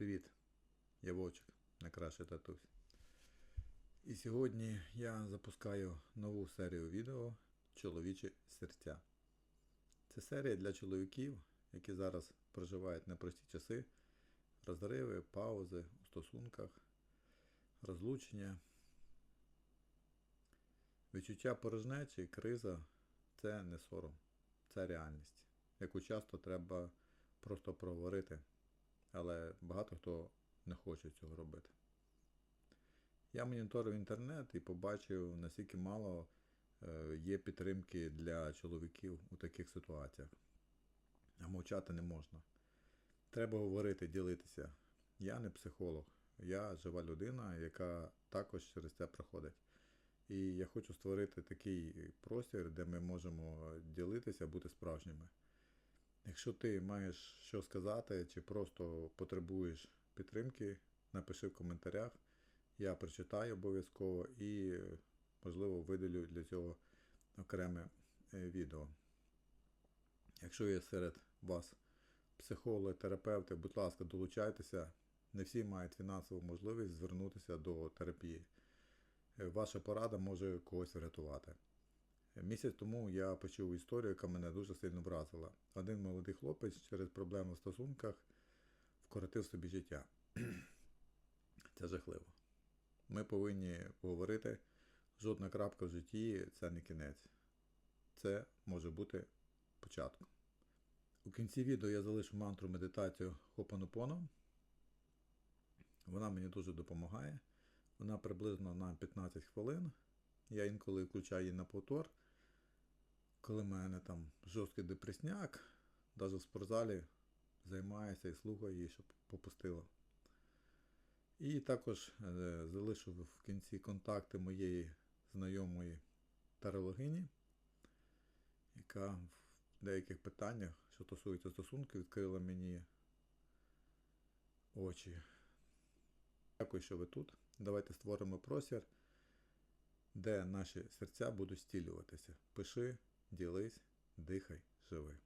Привіт! Я Вовчик, найкращий татусь. І сьогодні я запускаю нову серію відео Чоловічі серця. Це серія для чоловіків, які зараз проживають непрості часи, розриви, паузи у стосунках, розлучення. Відчуття порожнечі, криза це не сором, це реальність, яку часто треба просто проговорити але багато хто не хоче цього робити. Я моніторив інтернет і побачив, наскільки мало е, є підтримки для чоловіків у таких ситуаціях. А мовчати не можна. Треба говорити, ділитися. Я не психолог, я жива людина, яка також через це проходить. І я хочу створити такий простір, де ми можемо ділитися, бути справжніми. Якщо ти маєш що сказати, чи просто потребуєш підтримки, напиши в коментарях. Я прочитаю обов'язково і, можливо, видалю для цього окреме е, відео. Якщо є серед вас психологи, терапевти, будь ласка, долучайтеся. Не всі мають фінансову можливість звернутися до терапії. Е, Ваша порада може когось врятувати. Місяць тому я почув історію, яка мене дуже сильно вразила. Один молодий хлопець через проблеми в стосунках вкоротив собі життя. Це жахливо. Ми повинні говорити, жодна крапка в житті це не кінець. Це може бути початком. У кінці відео я залишу мантру медитацію Хопанопоно. Вона мені дуже допомагає. Вона приблизно на 15 хвилин. Я інколи включаю її на повтор, коли в мене там жорсткий депресняк, навіть в спортзалі займаюся і слухаю її, щоб попустило. І також е, залишу в кінці контакти моєї знайомої тарологині, яка в деяких питаннях, що стосується стосунків, відкрила мені очі. Дякую, що ви тут. Давайте створимо простір де наші серця будуть стілюватися. Пиши, ділись, дихай, живи.